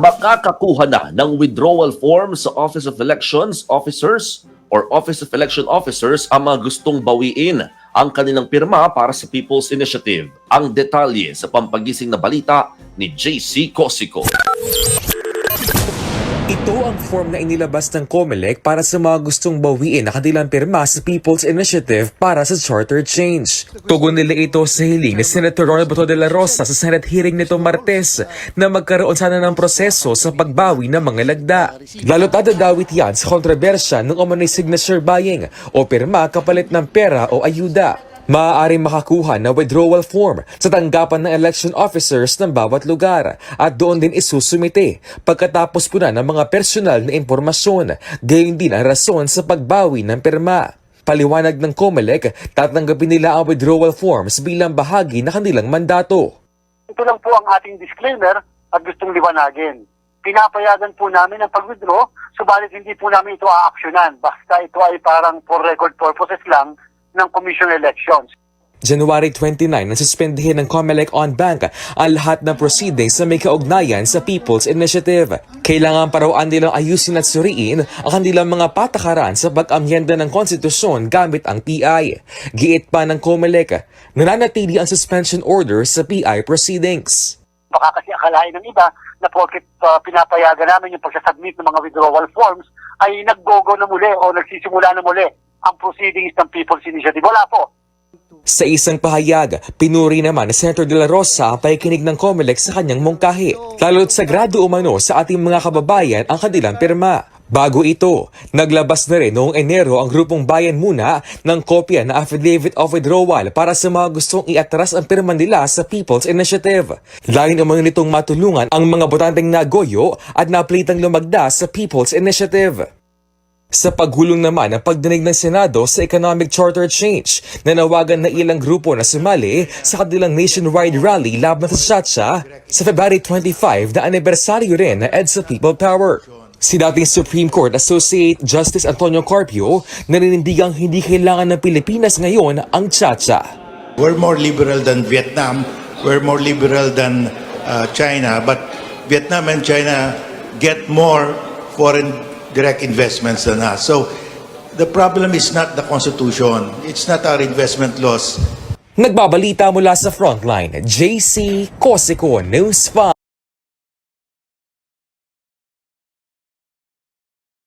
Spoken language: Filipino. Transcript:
makakakuha na ng withdrawal form sa Office of Elections Officers or Office of Election Officers ang mga gustong bawiin ang kanilang pirma para sa People's Initiative. Ang detalye sa pampagising na balita ni JC Cosico. Ito ang form na inilabas ng COMELEC para sa mga gustong bawiin na kanilang pirma sa People's Initiative para sa charter change. Tugon nila ito sa hiling ni Senator Ronald Bato de la Rosa sa Senate hearing nito Martes na magkaroon sana ng proseso sa pagbawi ng mga lagda. Lalo't adadawit yan sa kontrobersya ng umano'y signature buying o pirma kapalit ng pera o ayuda. Maaaring makakuha ng withdrawal form sa tanggapan ng election officers ng bawat lugar at doon din isusumite pagkatapos po na ng mga personal na impormasyon, gayon din ang rason sa pagbawi ng pirma. Paliwanag ng COMELEC, tatanggapin nila ang withdrawal forms bilang bahagi ng kanilang mandato. Ito lang po ang ating disclaimer at gustong liwanagin. Pinapayagan po namin ang pag-withdraw, subalit hindi po namin ito aaksyonan. Basta ito ay parang for record purposes lang ng Commission Elections. January 29 nang suspendihin ng COMELEC on bank ang lahat ng proceedings na may kaugnayan sa People's Initiative. Kailangan parawan nilang ayusin at suriin ang kanilang mga patakaran sa pag-amyenda ng konstitusyon gamit ang PI. Giit pa ng COMELEC, nananatili ang suspension order sa PI proceedings. Baka kasi akalain ng iba na porket uh, pinapayagan namin yung pagsasubmit ng mga withdrawal forms ay naggogo na muli o nagsisimula na muli ang proceedings ng People's Initiative. Wala po. Sa isang pahayag, pinuri naman ni Senator De La Rosa ang pakikinig ng COMELEC sa kanyang mungkahi, lalo't sagrado umano sa ating mga kababayan ang kanilang pirma. Bago ito, naglabas na rin noong Enero ang grupong Bayan Muna ng kopya na affidavit of withdrawal para sa mga gustong iatras ang pirma nila sa People's Initiative. Lain umano nitong matulungan ang mga botanteng nagoyo at naplitang lumagda sa People's Initiative. Sa paghulong naman ng pagdinig ng Senado sa Economic Charter Change, nanawagan na ilang grupo na sumali sa kanilang nationwide rally laban sa Chacha sa February 25 na anibersaryo rin ng EDSA People Power. Si dating Supreme Court Associate Justice Antonio Carpio naninindigang hindi kailangan ng Pilipinas ngayon ang Chacha. We're more liberal than Vietnam. We're more liberal than uh, China. But Vietnam and China get more foreign direct investments than us. So the problem is not the Constitution. It's not our investment laws. Nagbabalita mula sa Frontline, JC Cosico News 5.